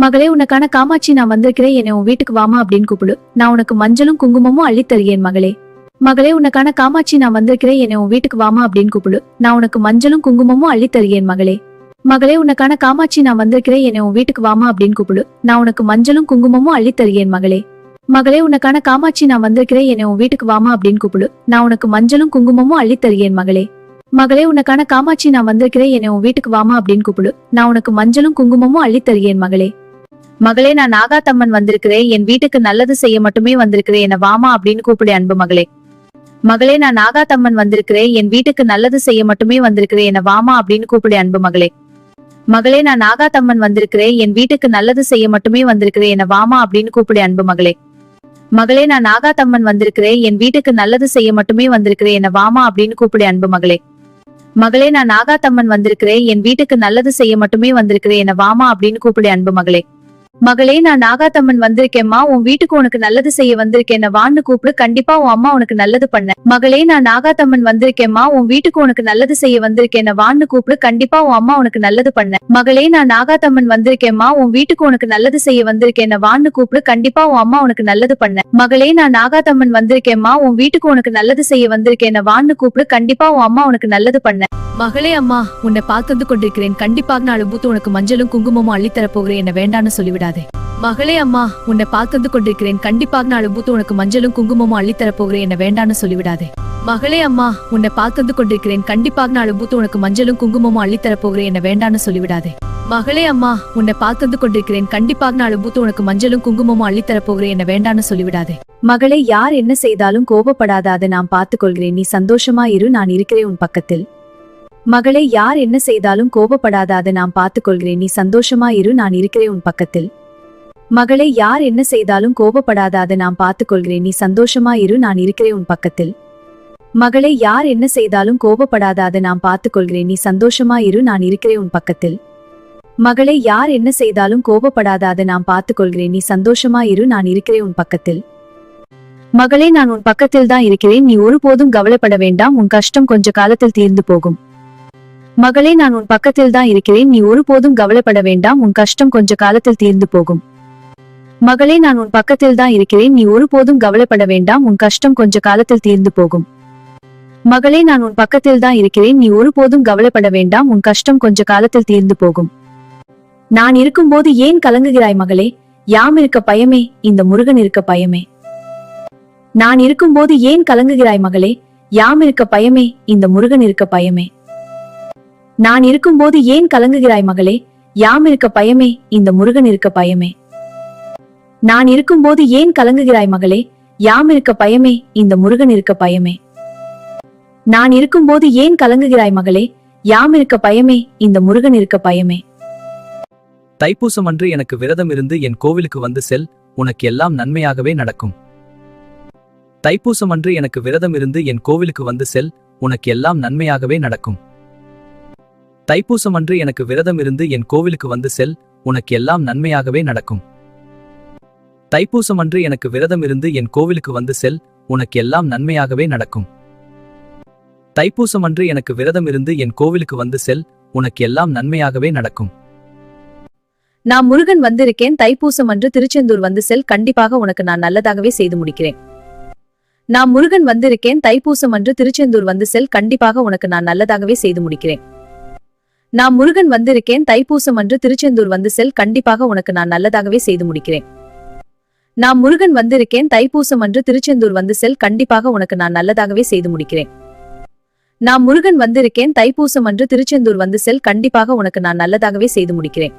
மகளே உனக்கான காமாட்சி நான் வந்திருக்கிறேன். என்னை உன் வீட்டுக்கு வாமா அப்படின்னு கூப்பிடு. நான் உனக்கு மஞ்சளும் குங்குமமும் அள்ளித் தருகிறேன் மகளே. மகளே உனக்கான காமாட்சி நான் வந்திருக்கிறேன். என்னை உன் வீட்டுக்கு வாமா அப்படின்னு கூப்பிடு. நான் உனக்கு மஞ்சளும் குங்குமமும் அள்ளித் தருகிறேன் மகளே. மகளே உனக்கான காமாட்சி நான் வந்திருக்கிறேன். என்னை உன் வீட்டுக்கு வாமா அப்படின்னு கூப்பிடு. நான் உனக்கு மஞ்சளும் குங்குமமும் அள்ளித் தருகிறேன் மகளே. மகளே உனக்கான காமாட்சி நான் வந்திருக்கிறேன். என்னை உன் வீட்டுக்கு வாமா அப்படின்னு கூப்பிடு. நான் உனக்கு மஞ்சளும் குங்குமமும் அள்ளித் தருகிறேன் மகளே. மகளே உனக்கான காமாட்சி நான் வந்திருக்கிறேன். என்னை உன் வீட்டுக்கு வாமா அப்படின்னு கூப்பிடு. நான் உனக்கு மஞ்சளும் குங்குமமும் அள்ளித் தருகிறேன் மகளே. மகளே நான் நாகாத்தம்மன் வந்திருக்கிறேன். என் வீட்டுக்கு நல்லது செய்ய மட்டுமே வந்திருக்கிறேன். என்ன வாமா அப்படின்னு கூப்பிடு அன்பு மகளே. மகளே நான் நாகாத்தம்மன் வந்திருக்கிறேன். என் வீட்டுக்கு நல்லது செய்ய மட்டுமே வந்திருக்கிறேன். என்ன வாமா அப்படின்னு கூப்பிடு அன்பு மகளே. மகளே நான் நாகாத்தம்மன் வந்திருக்கிறேன். என் வீட்டுக்கு நல்லது செய்ய மட்டுமே வந்திருக்கிறேன். என்ன வாமா அப்படின்னு கூப்பிடு அன்பு மகளே. மகளே நான் நாகாத்தம்மன் வந்திருக்கிறேன். என் வீட்டுக்கு நல்லது செய்ய மட்டுமே வந்திருக்கிறேன். என்ன வாமா அப்படின்னு கூப்பிடு அன்பு மகளே. மகளே நான் நாகாத்தம்மன் வந்திருக்கிறேன். என் வீட்டுக்கு நல்லது செய்ய மட்டுமே வந்திருக்கிறேன். என்ன வாமா அப்படின்னு கூப்பிடு அன்பு மகளே. மகளே நான் நாகாத்தம்மன் வந்திருக்கேம்மா. உன் வீட்டுக்கு உனக்கு நல்லது செய்ய வந்திருக்கேன். வான்னு கூப்பிடு. கண்டிப்பா உன் அம்மா உனக்கு நல்லது பண்ண. மகளே நான் நாகாத்தம்மன் வந்திருக்கேம்மா. உன் வீட்டுக்கு உனக்கு நல்லது செய்ய வந்திருக்கேன். வான்னு கூப்பிடு. கண்டிப்பா உன் அம்மா உனக்கு நல்லது பண்ண. மகளே நான் நாகாத்தம்மன் வந்திருக்கேம்மா. உன் வீட்டுக்கு உனக்கு நல்லது செய்ய வந்திருக்கேன். வான்னு கூப்பிடு. கண்டிப்பா உன் அம்மா உனக்கு நல்லது பண்ண. மகளே நான் நாகாத்தம்மன் வந்திருக்கேம்மா. உன் வீட்டுக்கு உனக்கு நல்லது செய்ய வந்திருக்கேன். வான்னு கூப்பிடு. கண்டிப்பா உன் அம்மா உனக்கு நல்லது பண்ண. மகளே அம்மா உன்னை பார்த்து கொண்டிருக்கிறேன். கண்டிப்பாக நான் உனக்கு மஞ்சளும் குங்குமமும் அள்ளித்தரப் போகிறேன். என்ன வேண்டாம்னு சொல்லிவிடா மகளே அம்மா உன்னை பார்த்து கொண்டிருக்கிறேன். கண்டிப்பாக நாலு பூத்து உனக்கு மஞ்சளும் குங்குமமும் அள்ளித்தரப் போகிறேன் என்ன வேண்டான்னு சொல்லிவிடாதே. மகளே அம்மா உன்னை பார்த்து கொண்டிருக்கிறேன். கண்டிப்பாக நாலு பூத்து உனக்கு மஞ்சளும் குங்குமமும் அள்ளித்தரப் போகிறேன் என்ன வேண்டான்னு சொல்லிவிடாதே. மகளே அம்மா உன்னை பார்த்து கொண்டிருக்கிறேன். கண்டிப்பாக நாலு பூத்து உனக்கு மஞ்சளும் குங்குமமும் அள்ளித்தரப் போகிறேன் என்ன வேண்டான்னு சொல்லிவிடாதே. மகளே யார் என்ன செய்தாலும் கோபப்படாத அதை நான் பார்த்துக்கொள்கிறேன் நீ சந்தோஷமா இரு நான் இருக்கிறேன் உன் பக்கத்தில். மகளே யார் என்ன செய்தாலும் கோபப்படாத அதை நான் பார்த்துக்கொள்கிறேன் நீ சந்தோஷமா இரு நான் இருக்கிறேன் உன் பக்கத்தில். மகளே யார் என்ன செய்தாலும் கோபப்படாத அதை நான் பார்த்துக் கொள்கிறேன் நீ சந்தோஷமா இரு நான் இருக்கிறேன் உன் பக்கத்தில். மகளே யார் என்ன செய்தாலும் கோபப்படாத அதை நான் பார்த்துக்கொள்கிறேன். நீ சந்தோஷமா இரு நான் இருக்கிறேன் உன் பக்கத்தில். மகளே யார் என்ன செய்தாலும் கோபப்படாத அதை நான் பார்த்துக் கொள்கிறேன் நீ சந்தோஷமா இரு நான் இருக்கிறேன் உன் பக்கத்தில். மகளே நான் உன் பக்கத்தில் தான் இருக்கிறேன். நீ ஒருபோதும் கவலைப்பட வேண்டாம் உன் கஷ்டம் கொஞ்ச காலத்தில் தீர்ந்து போகும். மகளே நான் உன் பக்கத்தில் தான் இருக்கிறேன். நீ ஒருபோதும் கவலைப்பட வேண்டாம் உன் கஷ்டம் கொஞ்ச காலத்தில் தீர்ந்து போகும். மகளே நான் உன் பக்கத்தில் தான் இருக்கிறேன். நீ ஒருபோதும் கவலைப்பட வேண்டாம். உன் கஷ்டம் கொஞ்ச காலத்தில் தீர்ந்து போகும். மகளே நான் உன் பக்கத்தில் தான் இருக்கிறேன். நீ ஒருபோதும் கவலைப்பட வேண்டாம். உன் கஷ்டம் கொஞ்ச காலத்தில் தீர்ந்து போகும். நான் இருக்கும்போது ஏன் கலங்குகிறாய் மகளே? யாம் இருக்க பயமே இந்த முருகன் இருக்க பயமே. நான் இருக்கும்போது ஏன் கலங்குகிறாய் மகளே? யாம் இருக்க பயமே இந்த முருகன் இருக்க பயமே. நான் இருக்கும்போது ஏன் கலங்குகிறாய் மகளே? யாம் இருக்க பயமே இந்த முருகன் இருக்க பயமே. நான் இருக்கும்போது ஏன் கலங்குகிறாய் மகளே? யாம் இருக்க பயமே இந்த முருகன் இருக்க பயமே. நான் இருக்கும்போது ஏன் கலங்குகிறாய் மகளே? யாம் இருக்க பயமே இந்த முருகன் இருக்க பயமே. தைப்பூசம் அன்று எனக்கு விரதம் இருந்து என் கோவிலுக்கு வந்து செல் உனக்கு எல்லாம் நன்மையாகவே நடக்கும். தைப்பூசம் அன்று எனக்கு விரதம் இருந்து என் கோவிலுக்கு வந்து செல் உனக்கு எல்லாம் நன்மையாகவே நடக்கும். தைப்பூசம் அன்று எனக்கு விரதம் இருந்து என் கோவிலுக்கு வந்து செல் உனக்கு எல்லாம் நன்மையாகவே நடக்கும். தைப்பூசம் அன்று எனக்கு விரதம் இருந்து என் கோவிலுக்கு வந்து செல் உனக்கு எல்லாம் நன்மையாகவே நடக்கும். தைப்பூசம் அன்று எனக்கு விரதம் இருந்து என் கோவிலுக்கு வந்து செல் உனக்கு எல்லாம் நன்மையாகவே நடக்கும். நான் முருகன் வந்திருக்கேன் தைப்பூசம் அன்று திருச்செந்தூர் வந்து செல் கண்டிப்பாக உனக்கு நான் நல்லதாகவே செய்து முடிக்கிறேன். நான் முருகன் வந்திருக்கேன் தைப்பூசம் அன்று திருச்செந்தூர் வந்து செல் கண்டிப்பாக உனக்கு நான் நல்லதாகவே செய்து முடிக்கிறேன். நான் முருகன் வந்திருக்கேன் தைப்பூசம் அன்று திருச்செந்தூர் வந்து செல் கண்டிப்பாக உனக்கு நான் நல்லதாகவே செய்து முடிக்கிறேன். நான் முருகன் வந்திருக்கேன் தைப்பூசம் அன்று திருச்செந்தூர் வந்து செல் கண்டிப்பாக உனக்கு நான் நல்லதாகவே செய்து முடிக்கிறேன். நான் முருகன் வந்திருக்கேன் தைப்பூசம் அன்று திருச்செந்தூர் வந்து செல் கண்டிப்பாக உனக்கு நான் நல்லதாகவே செய்து முடிக்கிறேன்.